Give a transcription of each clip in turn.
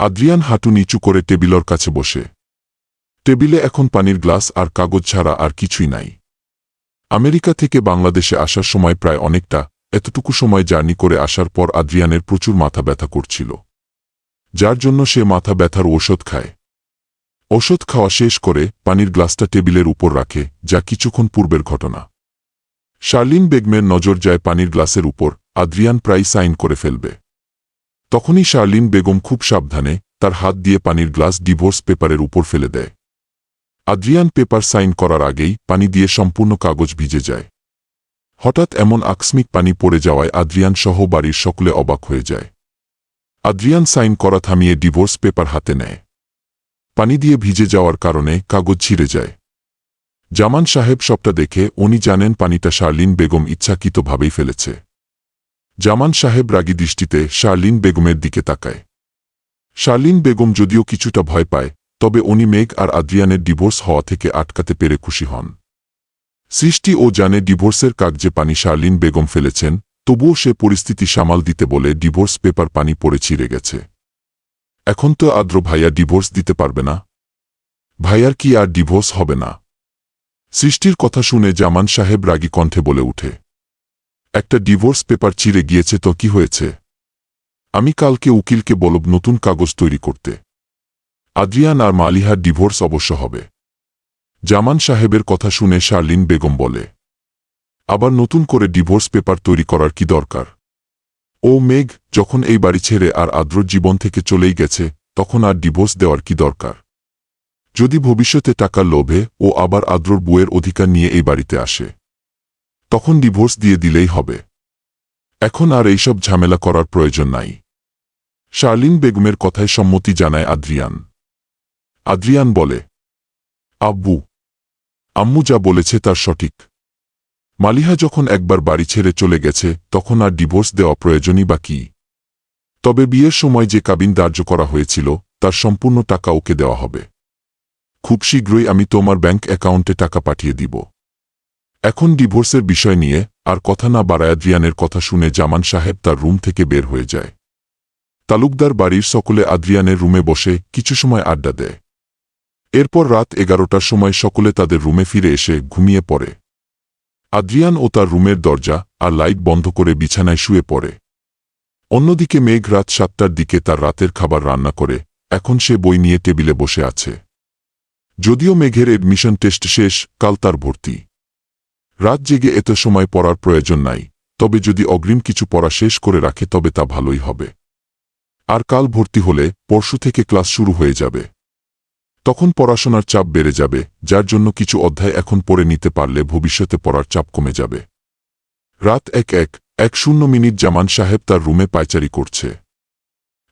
Adrian হাঁটু নিচু করে টেবিলর কাছে বসে। টেবিলে এখন পানির গ্লাস আর কাগজ ছাড়া আর কিছুই নাই। আমেরিকা থেকে বাংলাদেশে আসার সময় প্রায় অনেকটা, এতটুকু সময় জার্নি করে আসার পর আদ্রিয়ানের প্রচুর মাথা ব্যথা করছিল। যার জন্য সে মাথা ব্যথার ঔষধ খায়। ওষুধ খাওয়া শেষ করে পানির গ্লাসটা টেবিলের উপর রাখে, যা কিছুক্ষণ পূর্বের ঘটনা। শার্লিন বেগমের নজর যায় পানির গ্লাসের উপর, আদ্রিয়ান প্রায় সাইন করে ফেলবে। তখনই শার্লিন বেগম খুব সাবধানে তার হাত দিয়ে পানির গ্লাস ডিভোর্স পেপারের উপর ফেলে দেয়। আদ্রিয়ান পেপার সাইন করার আগেই পানি দিয়ে সম্পূর্ণ কাগজ ভিজে যায়। হঠাৎ এমন আকস্মিক পানি পড়ে যাওয়ায় আদ্রিয়ান সহ বাড়ির সকলে অবাক হয়ে যায়। আদ্রিয়ান সাইন করা থামিয়ে ডিভোর্স পেপার হাতে নেয়। পানি দিয়ে ভিজে যাওয়ার কারণে কাগজ ছিঁড়ে যায়। জামান সাহেব সবটা দেখে উনি জানেন পানিটা শার্লিন বেগম ইচ্ছাকৃতভাবেই ফেলেছে। জামান সাহেব রাগী দৃষ্টিতে শার্লিন বেগমের দিকে তাকায়। শার্লিন বেগম যদিও কিছুটা ভয় পায়, তবে উনি মেঘ আর আদ্রিয়ানের ডিভোর্স হওয়া থেকে আটকাতে পেরে খুশি হন। সৃষ্টি ও জানে ডিভোর্সের কাগজে পানি শার্লিন বেগম ফেলেছেন, তবুও সে পরিস্থিতি সামাল দিতে বলে ডিভোর্স পেপার পানি পড়ে ছিঁড়ে গেছে। এখন তো আদ্র ভাইয়া ডিভোর্স দিতে পারবে না। ভাইয়ার কি আর ডিভোর্স হবে না? সৃষ্টির কথা শুনে জামান সাহেব রাগী কণ্ঠে বলে উঠে। একটা ডিভোর্স পেপার চিড়ে গিয়েছে তো কি হয়েছে? আমি কালকে উকিলকে বলব নতুন কাগজ তৈরি করতে। আদ্রিয়ান আর মালিহার ডিভোর্স অবশ্য হবে। জামান সাহেবের কথা শুনে শার্লিন বেগম বলে, আবার নতুন করে ডিভোর্স পেপার তৈরি করার কি দরকার? ও মেঘ, যখন এই বাড়ি ছেড়ে আর আদ্র জীবন থেকে চলেই গেছে, তখন আর ডিভোর্স দেওয়ার কি দরকার? যদি ভবিষ্যতে টাকার লোভে ও আবার আদ্রর বউয়ের অধিকার নিয়ে এই বাড়িতে আসে। তখন ডিভোর্স দিয়ে দিলেই হবে। এখন আর এইসব ঝামেলা করার প্রয়োজন নাই। শার্লিন বেগমের কথায় সম্মতি জানায় আদ্রিয়ান। আদ্রিয়ান বলে, আব্বু, আম্মু যা বলেছে তার সঠিক। মালিহা যখন একবার বাড়ি ছেড়ে চলে গেছে, তখন আর ডিভোর্স দেওয়া প্রয়োজনই বা কি? তবে বিয়ের সময় যে কাবিন ধার্য করা হয়েছিল, তার সম্পূর্ণ টাকা ওকে দেওয়া হবে। খুব শীঘ্রই আমি তোমার ব্যাংক অ্যাকাউন্টে টাকা পাঠিয়ে দিব। এখন ডিভোর্সের বিষয় নিয়ে আর কথা না বাড়ায় আদ্রিয়ানের কথা শুনে জামান সাহেব তার রুম থেকে বের হয়ে যায়। তালুকদার বাড়ির সকলে আদ্রিয়ানের রুমে বসে কিছু সময় আড্ডা দেয়। এরপর রাত এগারোটার সময় সকলে তাদের রুমে ফিরে এসে ঘুমিয়ে পড়ে। আদ্রিয়ান ও তার রুমের দরজা আর লাইট বন্ধ করে বিছানায় শুয়ে পড়ে। অন্যদিকে মেঘ রাত সাতটার দিকে তার রাতের খাবার রান্না করে, এখন সে বই নিয়ে টেবিলে বসে আছে। যদিও মেঘের এডমিশন টেস্ট শেষ, কাল তার ভর্তি। রাত জেগে এত সময় পড়ার প্রয়োজন নাই, তবে যদি অগ্রিম কিছু পড়া শেষ করে রাখে তবে তা ভালোই হবে। আর কাল ভর্তি হলে পরশু থেকে ক্লাস শুরু হয়ে যাবে। তখন পড়াশোনার চাপ বেড়ে যাবে, যার জন্য কিছু অধ্যায় এখন পড়ে নিতে পারলে ভবিষ্যতে পড়ার চাপ কমে যাবে। রাত এক এক এক শূন্য মিনিট জামান সাহেব তার রুমে পায়চারি করছে।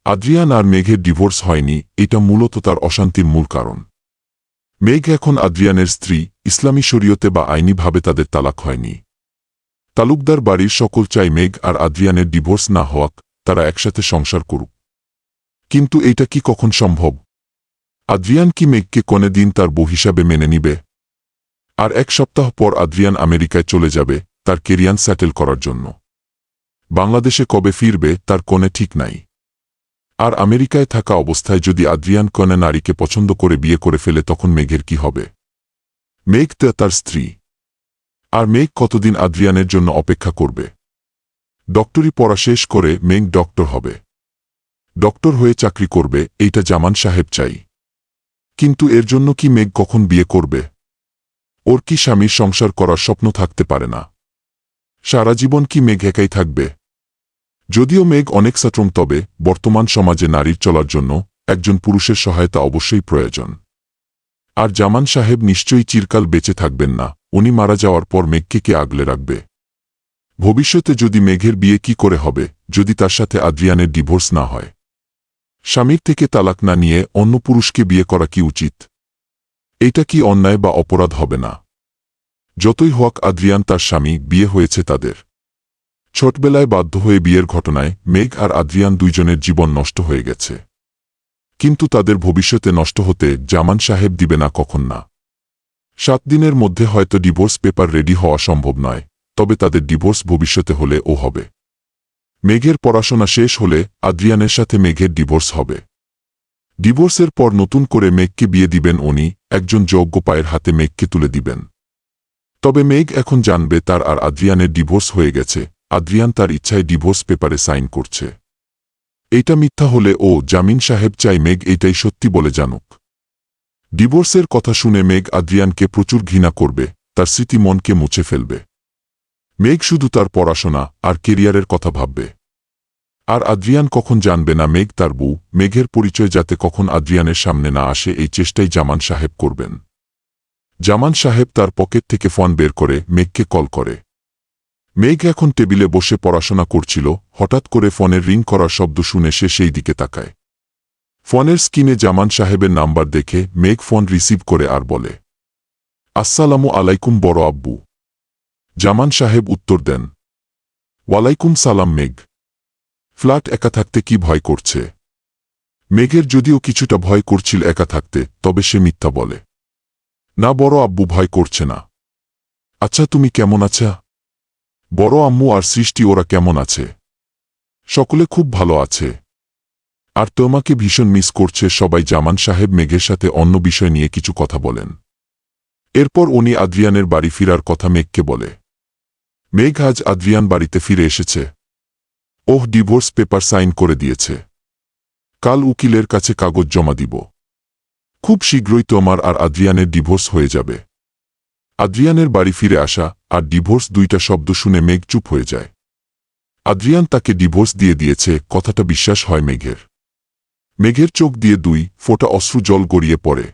আদ্রিয়ান আর মেঘের ডিভোর্স হয়নি, এটা মূলত তার অশান্তির মূল কারণ। মেঘ এখন আদ্রিয়ানের স্ত্রী, ইসলামী শরীয়তে বা আইনিভাবে তাদের তালাক হয়নি। তালুকদার বাড়ির সকল চাই মেঘ আর আদ্রিয়ানের ডিভোর্স না হওয়াক, তারা একসাথে সংসার করুক। কিন্তু এইটা কি কখন সম্ভব? আদ্রিয়ান কি মেঘকে কোনে দিন তার বউ হিসাবে মেনে নিবে? আর এক সপ্তাহ পর আদ্রিয়ান আমেরিকায় চলে যাবে, তার কেরিয়ান স্যাটেল করার জন্য। বাংলাদেশে কবে ফিরবে, তার কোনে ঠিক নাই। আর আমেরিকায় থাকা অবস্থায় যদি আদ্রিয়ান কনে নারীকে পছন্দ করে বিয়ে করে ফেলে, তখন মেঘের কি হবে? মেঘ তার স্ত্রী। আর মেঘ কতদিন আদ্রিয়ানের জন্য অপেক্ষা করবে? ডক্টরি পড়া শেষ করে মেঘ ডক্টর হবে। ডক্টর হয়ে চাকরি করবে, এইটা জামান সাহেব চাই। কিন্তু এর জন্য কি মেঘ কখন বিয়ে করবে? ওর কি স্বামীর সংসার করার স্বপ্ন থাকতে পারে না? সারা জীবন কি মেঘ একাই থাকবে? যদিও মেঘ অনেক সাট্রম তবে বর্তমান সমাজে নারীর চলার জন্য একজন পুরুষের সহায়তা অবশ্যই প্রয়োজন। আর জামান সাহেব নিশ্চয়ই চিরকাল বেঁচে থাকবেন না, উনি মারা যাওয়ার পর মেঘকে কে আগলে রাখবে? ভবিষ্যতে যদি মেঘের বিয়ে কি করে হবে, যদি তার সাথে আদ্রিয়ানের ডিভোর্স না হয়? স্বামীর থেকে তালাক না নিয়ে অন্য পুরুষকে বিয়ে করা কি উচিত? এটা কি অন্যায় বা অপরাধ হবে না? যতই হোক আদ্রিয়ান তার স্বামী বিয়ে হয়েছে তাদের। ছোটবেলায় বাধ্য হয়ে বিয়ের ঘটনায় মেঘ আর আদ্রিয়ান দুইজনের জীবন নষ্ট হয়ে গেছে। কিন্তু তাদের ভবিষ্যতে নষ্ট হতে জামান সাহেব দিবে না কখন না। সাত দিনের মধ্যে হয়তো ডিভোর্স পেপার রেডি হওয়া সম্ভব নয়, তবে তাদের ডিভোর্স ভবিষ্যতে হলে ও হবে। মেঘের পড়াশোনা শেষ হলে আদ্রিয়ানের সাথে মেঘের ডিভোর্স হবে। ডিভোর্সের পর নতুন করে মেঘকে বিয়ে দিবেন উনি, একজন যোগ্য পায়ের হাতে মেঘকে তুলে দিবেন। তবে মেঘ এখন জানবে তার আর আদ্রিয়ানের ডিভোর্স হয়ে গেছে আদ্রিয়ান তার ইচ্ছায় ডিভোর্স পেপারে সাইন করছে। এইটা মিথ্যা হলে, ও, জামিন সাহেব চাই, মেঘ এইটাই সত্যি বলে জানুক। ডিভোর্সের কথা শুনে মেঘ আদ্রিয়ানকে প্রচুর ঘৃণা করবে, তার স্মৃতি মনকে মুছে ফেলবে। মেঘ শুধু তার পড়াশোনা আর কেরিয়ারের কথা ভাববে। আর আদ্রিয়ান কখন জানবে না মেঘ তার বউ, মেঘের পরিচয় যাতে কখন আদ্রিয়ানের সামনে না আসে, এই চেষ্টাই জামান সাহেব করবেন। জামান সাহেব তার পকেট থেকে ফোন বের করে, মেঘকে কল করে। মেঘ এখন টেবিলে বসে পড়াশোনা করছিল, হঠাৎ করে ফোনের রিং করার শব্দ শুনে সে সেই দিকে তাকায়। ফোনের স্ক্রিনে জামান সাহেবের নাম্বার দেখে মেঘ ফোন রিসিভ করে আর বলে, আসসালামু আলাইকুম বড় আব্বু। জামান সাহেব উত্তর দেন, ওয়ালাইকুম সালাম মেঘ। ফ্ল্যাট একা থাকতে কি ভয় করছে? মেঘের যদিও কিছুটা ভয় করছিল একা থাকতে, তবে সে মিথ্যা বলে, না বড় আব্বু, ভয় করছে না। আচ্ছা তুমি কেমন আছা? বড় আম্মু আর সৃষ্টি ওরা কেমন আছে? সকলে খুব ভালো আছে। আর তোমাকে ভীষণ মিস করছে সবাই জামান সাহেব মেঘের সাথে অন্য বিষয় নিয়ে কিছু কথা বলেন। এরপর উনি আদ্রিয়ানের বাড়ি ফিরার কথা মেঘকে বলে। মেঘ আজ আদ্রিয়ান বাড়িতে ফিরে এসেছে। ওহ, ডিভোর্স পেপার সাইন করে দিয়েছে। কাল উকিলের কাছে কাগজ জমা দিব। খুব শীঘ্রই তোমার আর আদ্রিয়ানের ডিভোর্স হয়ে যাবে। আদ্রিয়ানের বাড়ি ফিরে আসা আর ডিভোর্স দুইটা শব্দ শুনে মেঘ চুপ হয়ে যায়। আদ্রিয়ান তাকে ডিভোর্স দিয়ে দিয়েছে, কথাটা বিশ্বাস হয় মেঘের। মেঘের চোখ দিয়ে দুই ফোঁটা অশ্রু জল গড়িয়ে পড়ে।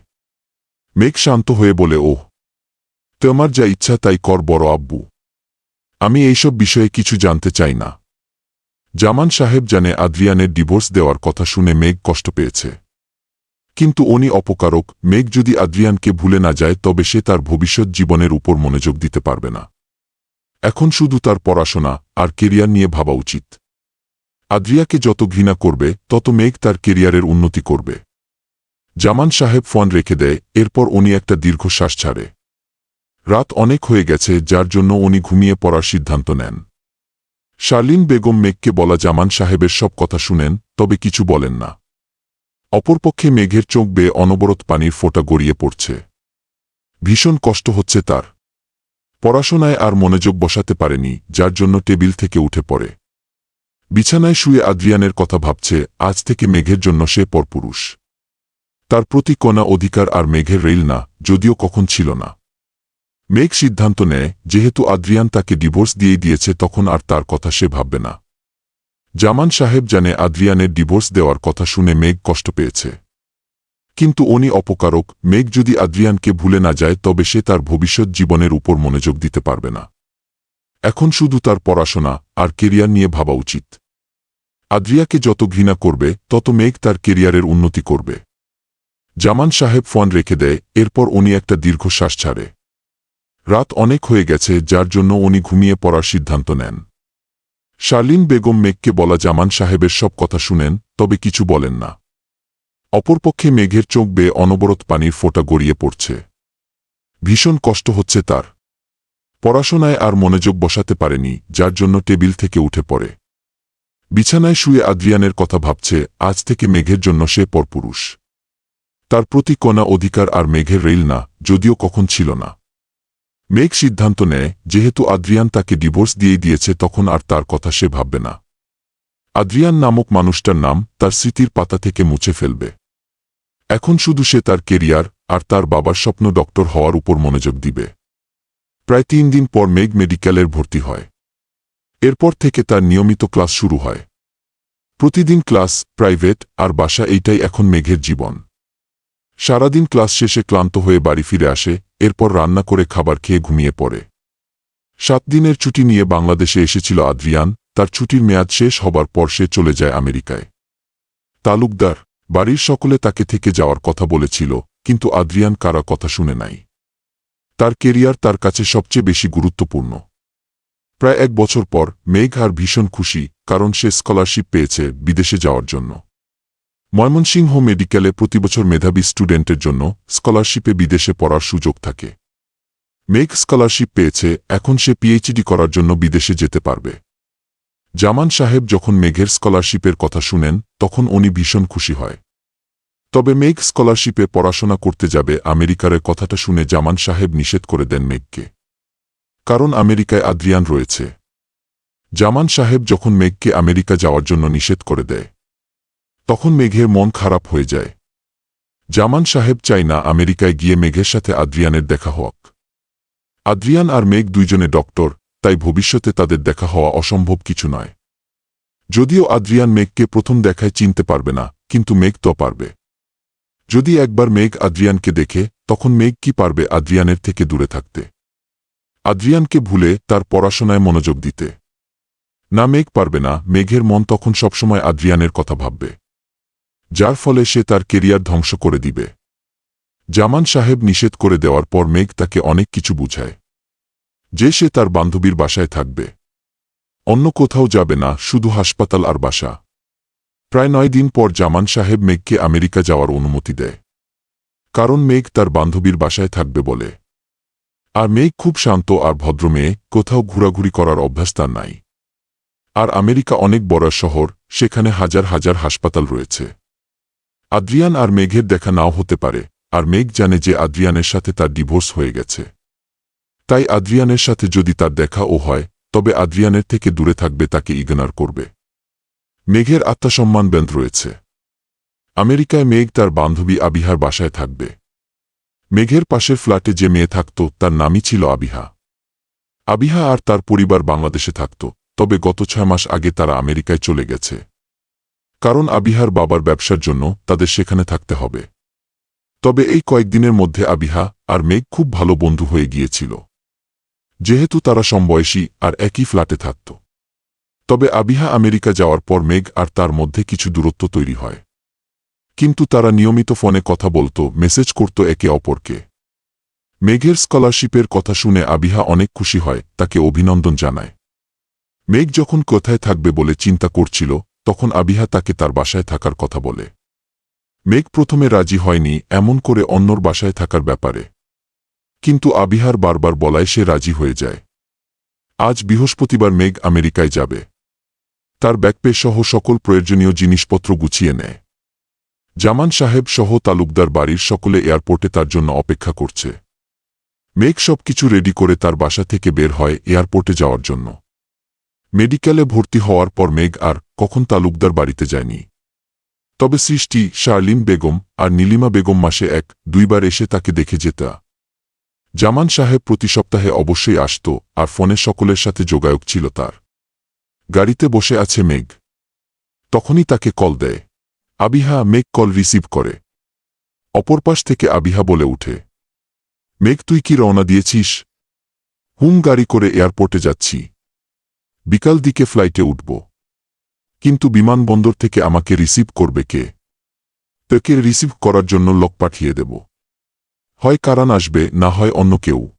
মেঘ শান্ত হয়ে বলে, ওহ, তোমার যা ইচ্ছা তাই কর বড় আব্বু। আমি এইসব বিষয়ে কিছু জানতে চাই না। জামান সাহেব জানে আদ্রিয়ানের ডিভোর্স দেওয়ার কথা শুনে মেঘ কষ্ট পেয়েছে। কিন্তু উনি অপকারক, মেঘ যদি আদ্রিয়ানকে ভুলে না যায়, তবে সে তার ভবিষ্যৎ জীবনের উপর মনোযোগ দিতে পারবে না। এখন শুধু তার পড়াশোনা আর কেরিয়ার নিয়ে ভাবা উচিত। আদ্রিয়াকে যত ঘৃণা করবে, তত মেঘ তার কেরিয়ারের উন্নতি করবে। জামান সাহেব ফোন রেখে দেয়, এরপর উনি একটা দীর্ঘশ্বাস ছাড়ে। রাত অনেক হয়ে গেছে, যার জন্য উনি ঘুমিয়ে পড়ার সিদ্ধান্ত নেন। শার্লিন বেগম মেঘকে বলা জামান সাহেবের সব কথা শুনেন, তবে কিছু বলেন না। অপরপক্ষে মেঘের চোখ বেয়ে অনবরত পানির ফোঁটা গড়িয়ে পড়ছে। ভীষণ কষ্ট হচ্ছে তার। পড়াশোনায় আর মনোযোগ বসাতে পারেনি, যার জন্য টেবিল থেকে উঠে পড়ে। বিছানায় শুয়ে আদ্রিয়ানের কথা ভাবছে, আজ থেকে মেঘের জন্য সে পরপুরুষ। তার প্রতি কণা অধিকার আর মেঘের রেল না, যদিও কখন ছিল না। মেঘ সিদ্ধান্ত নেয়, যেহেতু আদ্রিয়ান তাকে ডিভোর্স দিয়ে দিয়েছে, তখন আর তার কথা সে ভাববে না। জামান সাহেব জানে আদ্রিয়ানের ডিভোর্স দেওয়ার কথা শুনে মেঘ কষ্ট পেয়েছে। কিন্তু উনি অপকারক, মেঘ যদি আদ্রিয়ানকে ভুলে না যায় তবে সে তার ভবিষ্যৎ জীবনের উপর মনোযোগ দিতে পারবে না। এখন শুধু তার পড়াশোনা আর কেরিয়ার নিয়ে ভাবা উচিত। আদ্রিয়াকে যত ঘৃণা করবে, তত মেঘ তার কেরিয়ারের উন্নতি করবে। জামান সাহেব ফোন রেখে দেয়, এরপর উনি একটা দীর্ঘশ্বাস ছাড়ে। রাত অনেক হয়ে গেছে, যার জন্য উনি ঘুমিয়ে পড়ার সিদ্ধান্ত নেন। শার্লিন বেগম মেঘকে বলা জামান সাহেবের সব কথা শুনেন, তবে কিছু বলেন না। অপরপক্ষে মেঘের চোখ বেয়ে অনবরত পানির ফোঁটা গড়িয়ে পড়ছে। ভীষণ কষ্ট হচ্ছে তার। পড়াশোনায় আর মনোযোগ বসাতে পারেনি, যার জন্য টেবিল থেকে উঠে পড়ে। বিছানায় শুয়ে আদ্রিয়ানের কথা ভাবছে, আজ থেকে মেঘের জন্য সে পরপুরুষ। তার প্রতি কণা অধিকার আর মেঘের রেল না, যদিও কখন ছিল না। মেঘ সিদ্ধান্ত নেয়, যেহেতু আদ্রিয়ান তাকে ডিভোর্স দিয়ে দিয়েছে, তখন আর তার কথা সে ভাববে না। আদ্রিয়ান নামক মানুষটার নাম তার স্মৃতির পাতা থেকে মুছে ফেলবে। এখন শুধু সে তার কেরিয়ার আর তার বাবার স্বপ্ন ডক্টর হওয়ার উপর মনোযোগ দিবে। প্রায় তিন দিন পর মেঘ মেডিকেলের ভর্তি হয়। এরপর থেকে তার নিয়মিত ক্লাস শুরু হয়। প্রতিদিন ক্লাস, প্রাইভেট আর বাসা এইটাই এখন মেঘের জীবন। সারাদিন ক্লাস শেষে ক্লান্ত হয়ে বাড়ি ফিরে আসে এরপর রান্না করে খাবার খেয়ে ঘুমিয়ে পড়ে। সাত দিনের ছুটি নিয়ে বাংলাদেশে এসেছিল আদ্রিয়ান, তার ছুটির মেয়াদ শেষ হবার পর সে চলে যায় আমেরিকায়। তালুকদার, বাড়ির সকলে তাকে থেকে যাওয়ার কথা বলেছিল, কিন্তু আদ্রিয়ান কারা কথা শুনে নাই। তার কেরিয়ার তার কাছে সবচেয়ে বেশি গুরুত্বপূর্ণ। প্রায় এক বছর পর, মেঘ আর ভীষণ খুশি, কারণ সে স্কলারশিপ পেয়েছে বিদেশে যাওয়ার জন্য। ময়মনসিংহ মেডিকেলে প্রতিবছর মেধাবী স্টুডেন্টের জন্য স্কলারশিপে বিদেশে পড়ার সুযোগ থাকে। মেঘ স্কলারশিপ পেয়েছে, এখন সে পিএইচডি করার জন্য বিদেশে যেতে পারবে। জামান সাহেব যখন মেঘের স্কলারশিপের কথা শুনেন, তখন উনি ভীষণ খুশি হয়। তবে মেঘ স্কলারশিপে পড়াশোনা করতে যাবে আমেরিকার কথাটা শুনে জামান সাহেব নিষেধ করে দেন মেঘকে। কারণ আমেরিকায় আদ্রিয়ান রয়েছে। জামান সাহেব যখন মেঘকে আমেরিকা যাওয়ার জন্য নিষেধ করে দেয় তখন মেঘের মন খারাপ হয়ে যায়। জামান সাহেব চাই না আমেরিকায় গিয়ে মেঘের সাথে আদ্রিয়ানের দেখা হোক আদ্রিয়ান আর মেঘ দুইজনে ডক্টর, তাই ভবিষ্যতে তাদের দেখা হওয়া অসম্ভব কিছু নয়। যদিও আদ্রিয়ান মেঘকে প্রথম দেখায় চিনতে পারবে না, কিন্তু মেঘ তো পারবে। যদি একবার মেঘ আদ্রিয়ানকে দেখে, তখন মেঘ কি পারবে আদ্রিয়ানের থেকে দূরে থাকতে? আদ্রিয়ানকে ভুলে তার পড়াশোনায় মনোযোগ দিতে। না মেঘ পারবে না, মেঘের মন তখন সবসময় আদ্রিয়ানের কথা ভাববে। যার ফলে সে তার কেরিয়ার ধ্বংস করে দিবে। জামান সাহেব নিষেধ করে দেওয়ার পর মেঘ তাকে অনেক কিছু বুঝায়। যে সে তার বান্ধবীর বাসায় থাকবে। অন্য কোথাও যাবে না, শুধু হাসপাতাল আর বাসা। প্রায় নয় দিন পর জামান সাহেব মেঘকে আমেরিকা যাওয়ার অনুমতি দেয়। কারণ মেঘ তার বান্ধবীর বাসায় থাকবে বলে। আর মেঘ খুব শান্ত আর ভদ্র মেয়ে, কোথাও ঘোরাঘুরি করার অভ্যাস তার নাই। আর আমেরিকা অনেক বড় শহর, সেখানে হাজার হাজার হাসপাতাল রয়েছে। আদ্রিয়ান আর মেঘের দেখা নাও হতে পারে, আর মেঘ জানে যে আদ্রিয়ানের সাথে তার ডিভোর্স হয়ে গেছে। তাই আদ্রিয়ানের সাথে যদি তার দেখা ও হয়, তবে আদ্রিয়ানের থেকে দূরে থাকবে, তাকে ইগনার করবে। মেঘের আত্মসম্মান ব্যান্ড রয়েছে। আমেরিকায় মেঘ তার বান্ধবী আবিহার বাসায় থাকবে। মেঘের পাশের ফ্ল্যাটে যে মেয়ে থাকত, তার নামই ছিল আবিহা। আবিহা আর তার পরিবার বাংলাদেশে থাকত, তবে গত ছয় মাস আগে তারা আমেরিকায় চলে গেছে। কারণ আবিহার বাবার ব্যবসার জন্য তাদের সেখানে থাকতে হবে। তবে এই কয়েকদিনের মধ্যে আবিহা আর মেঘ খুব ভালো বন্ধু হয়ে গিয়েছিল। যেহেতু তারা সমবয়সী আর একই ফ্ল্যাটে থাকত। তবে আবিহা আমেরিকা যাওয়ার পর মেঘ আর তার মধ্যে কিছু দূরত্ব তৈরি হয়। কিন্তু তারা নিয়মিত ফোনে কথা বলত, মেসেজ করত একে অপরকে। মেঘের স্কলারশিপের কথা শুনে আবিহা অনেক খুশি হয়, তাকে অভিনন্দন জানায়। মেঘ যখন কোথায় থাকবে বলে চিন্তা করছিল তখন আবিহা তাকে তার বাসায় থাকার কথা বলে। মেঘ প্রথমে রাজি হয়নি এমন করে অন্যর বাসায় থাকার ব্যাপারে। কিন্তু আবিহার বারবার বলায় সে রাজি হয়ে যায়। আজ বৃহস্পতিবার মেঘ আমেরিকায় যাবে। তার ব্যাকপে সহ সকল প্রয়োজনীয় জিনিসপত্র গুছিয়ে নেয়। জামান সাহেব সহ তালুকদার বাড়ির সকলে এয়ারপোর্টে তার জন্য অপেক্ষা করছে। মেঘ সবকিছু রেডি করে তার বাসা থেকে বের হয় এয়ারপোর্টে যাওয়ার জন্য। মেডিকেলে ভর্তি হওয়ার পর মেঘ আর কখন তালুকদার বাড়িতে যায়নি। তবে সৃষ্টি শার্লিন বেগম আর নীলিমা বেগম মাসে এক, দুইবার এসে তাকে দেখে যেতা। জামান সাহেব প্রতি সপ্তাহে অবশ্যই আসত আর ফোনে সকলের সাথে যোগাযোগ ছিল তার। গাড়িতে বসে আছে মেঘ। তখনই তাকে কল দেয়। আবিহা মেঘ কল রিসিভ করে। অপর পাশ থেকে আবিহা বলে উঠে, মেঘ, তুই কি রওনা দিয়েছিস? হুম, গাড়ি করে এয়ারপোর্টে যাচ্ছি। বিকাল দিকে ফ্লাইটে উঠব। কিন্তু বিমানবন্দর থেকে আমাকে রিসিভ করবে কে? তোকে রিসিভ করার জন্য লোক পাঠিয়ে দেব। হয় কারান আসবে, না হয় অন্য কেউ।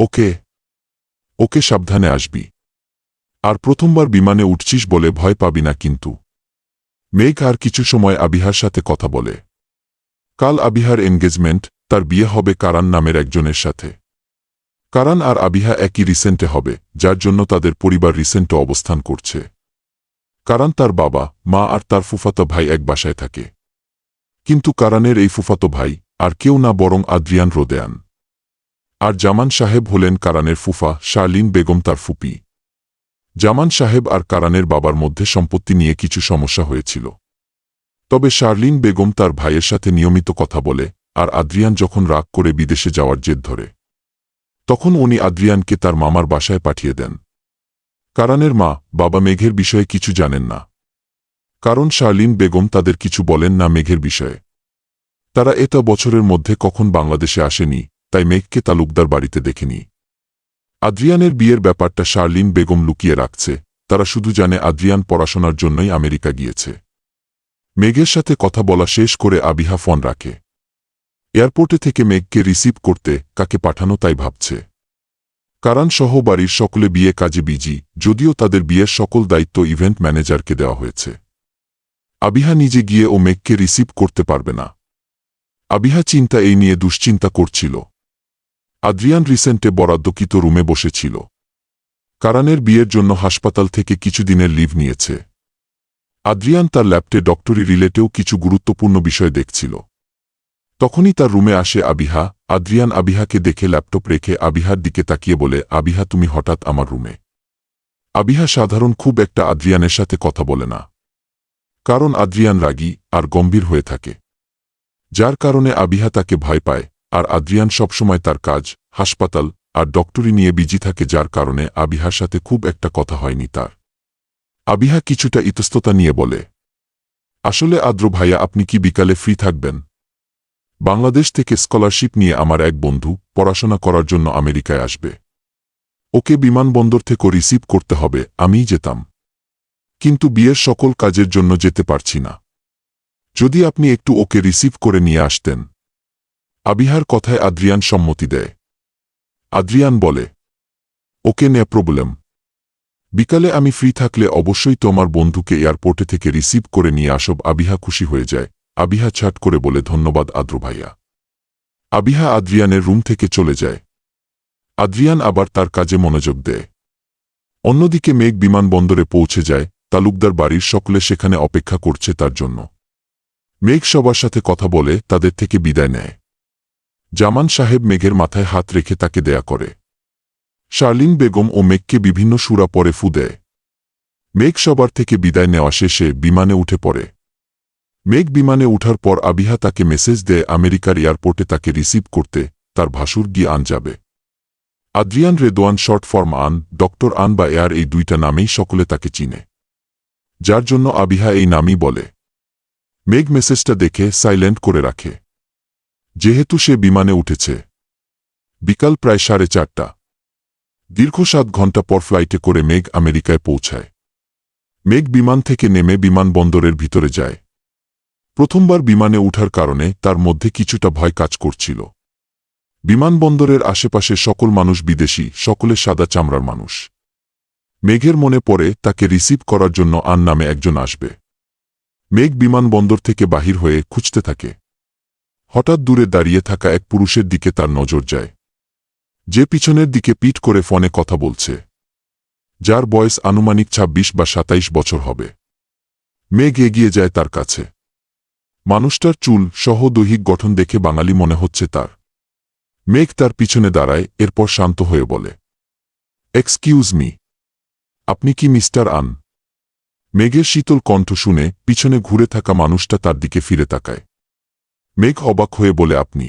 ওকে। ওকে সাবধানে আসবি। আর প্রথমবার বিমানে উঠছিস বলে ভয় পাবি না কিন্তু। মেঘ আর কিছু সময় আবিহার সাথে কথা বলে। কাল আবিহার এনগেজমেন্ট তার বিয়ে হবে কারান নামের একজনের সাথে। কারান আর আবিহা একই রিসেন্টে হবে, যার জন্য তাদের পরিবার রিসেন্টে অবস্থান করছে। কারান তার বাবা, মা আর তার ফুফাতো ভাই এক বাসায় থাকে। কিন্তু কারানের এই ফুফাতো ভাই আর কেউ না বরং আদ্রিয়ান রোদেয়ান। আর জামান সাহেব হলেন কারানের ফুফা শার্লিন বেগম তার ফুপি। জামান সাহেব আর কারানের বাবার মধ্যে সম্পত্তি নিয়ে কিছু সমস্যা হয়েছিল। তবে শার্লিন বেগম তার ভাইয়ের সাথে নিয়মিত কথা বলে আর আদ্রিয়ান যখন রাগ করে বিদেশে যাওয়ার জেদ ধরে, তখন উনি আদ্রিয়ানকে তার মামার বাসায় পাঠিয়ে দেন। কারানের মা, বাবা মেঘের বিষয়ে কিছু জানেন না। কারণ শার্লিন বেগম তাদের কিছু বলেন না মেঘের বিষয়ে। তারা এটা বছরের মধ্যে কখন বাংলাদেশে আসেনি, তাই মেঘকে তালুকদার বাড়িতে দেখেনি। আদ্রিয়ানের বিয়ের ব্যাপারটা শার্লিন বেগম লুকিয়ে রাখছে, তারা শুধু জানে আদ্রিয়ান পড়াশোনার জন্যই আমেরিকা গিয়েছে। মেঘের সাথে কথা বলা শেষ করে আবিহা ফোন রাখে। এয়ারপোর্টে থেকে মেঘকে রিসিভ করতে কাকে পাঠানো তাই ভাবছে। কারণ সহ বাড়ির সকলে বিয়ে কাজে বিজি, যদিও তাদের বিয়ের সকল দায়িত্ব ইভেন্ট ম্যানেজারকে দেওয়া হয়েছে। আবিহা নিজে গিয়ে ও মেঘকে রিসিভ করতে পারবে না। আবিহা চিন্তা এই নিয়ে দুশ্চিন্তা করছিল। আদ্রিয়ান রিসেন্টে বরাদ্দকৃত রুমে বসেছিল। কারানের বিয়ের জন্য হাসপাতাল থেকে কিছুদিনের লিভ নিয়েছে। আদ্রিয়ান তার ল্যাপটে ডক্টরি রিলেটেও কিছু গুরুত্বপূর্ণ বিষয় দেখছিল। তখনই তার রুমে আসে আবিহা। আদ্রিয়ান আবিহাকে দেখে ল্যাপটপ রেখে আবিহার দিকে তাকিয়ে বলে, আবিহা, তুমি হঠাৎ আমার রুমে? আবিহা সাধারণ খুব একটা আদ্রিয়ানের সাথে কথা বলে না। কারণ আদ্রিয়ান রাগী আর গম্ভীর হয়ে থাকে। যার কারণে আবিহা তাকে ভয় পায়, আর আদ্রিয়ান সবসময় তার কাজ, হাসপাতাল আর ডক্টরি নিয়ে বিজি থাকে, যার কারণে আবিহার সাথে খুব একটা কথা হয়নি তার। আবিহা কিছুটা ইতস্ততা নিয়ে বলে, আসলে আদ্র ভাইয়া, আপনি কি বিকালে ফ্রি থাকবেন? বাংলাদেশ থেকে স্কলারশিপ নিয়ে আমার এক বন্ধু পড়াশোনা করার জন্য আমেরিকায় আসবে। ওকে বিমানবন্দর থেকে রিসিভ করতে হবে, আমিই যেতাম। কিন্তু বিয়ের সকল কাজের জন্য যেতে পারছি না। যদি আপনি একটু ওকে রিসিভ করে নিয়ে আসতেন। আবিহার কথায় আদ্রিয়ান সম্মতি দেয়। আদ্রিয়ান বলে, ওকে নে প্রবলেম। বিকালে আমি ফ্রি থাকলে অবশ্যই তোমার বন্ধুকে এয়ারপোর্টে থেকে রিসিভ করে নিয়ে আসব আবিহা খুশি হয়ে যায়। আবিহা ছাট করে বলে, ধন্যবাদ আদ্র ভাইয়া। আবিহা আদ্রিয়ানের রুম থেকে চলে যায়। আদ্রিয়ান আবার তার কাজে মনোযোগ দেয়। অন্যদিকে মেঘ বিমানবন্দরে পৌঁছে যায়, তালুকদার বাড়ির সকলে সেখানে অপেক্ষা করছে তার জন্য। মেঘ সবার সাথে কথা বলে, তাদের থেকে বিদায় নেয়। জামান সাহেব মেঘের মাথায় হাত রেখে তাকে দেয়া করে। শার্লিন বেগম ও মেঘকে বিভিন্ন সুরা পরে ফু দেয়। মেঘ সবার থেকে বিদায় নেওয়া শেষে বিমানে উঠে পড়ে। মেঘ বিমানে ওঠার পর আবিহা তাকে মেসেজ দেয় আমেরিকার এয়ারপোর্টে তাকে রিসিভ করতে, তার ভাসুর গিয়ে আন যাবে। আদ্রিয়ান রেদোয়ান শর্ট ফর্ম আন, ডক্টর আন বা এয়ার এই দুইটা নামেই সকলে তাকে চিনে। যার জন্য আবিহা এই নামই বলে। মেঘ মেসেজটা দেখে সাইলেন্ট করে রাখে। যেহেতু সে বিমানে উঠেছে। বিকাল প্রায় সাড়ে চারটা। দীর্ঘ সাত ঘণ্টা পর ফ্লাইটে করে মেঘ আমেরিকায় পৌঁছায়। মেঘ বিমান থেকে নেমে বিমানবন্দরের ভিতরে যায়। প্রথমবার বিমানে উঠার কারণে তার মধ্যে কিছুটা ভয় কাজ করছিল। বিমানবন্দরের আশেপাশে সকল মানুষ বিদেশি, সকলে সাদা চামড়ার মানুষ। মেঘের মনে পড়ে তাকে রিসিভ করার জন্য আন নামে একজন আসবে। মেঘ বিমানবন্দর থেকে বাহির হয়ে খুঁজতে থাকে। হঠাৎ দূরে দাঁড়িয়ে থাকা এক পুরুষের দিকে তার নজর যায়। যে পিছনের দিকে পিট করে ফোনে কথা বলছে। যার বয়স আনুমানিক ২৬ বা ২৭ বছর হবে। মেঘ এগিয়ে যায় তার কাছে। মানুষটার চুল সহ দৈহিক গঠন দেখে বাঙালি মনে হচ্ছে তার। মেঘ তার পিছনে দাঁড়ায়, এরপর শান্ত হয়ে বলে এক্সকিউজ মি আপনি কি মিস্টার আন? মেঘের শীতল কণ্ঠ শুনে পিছনে ঘুরে থাকা মানুষটা তার দিকে ফিরে তাকায়। মেঘ অবাক হয়ে বলে, আপনি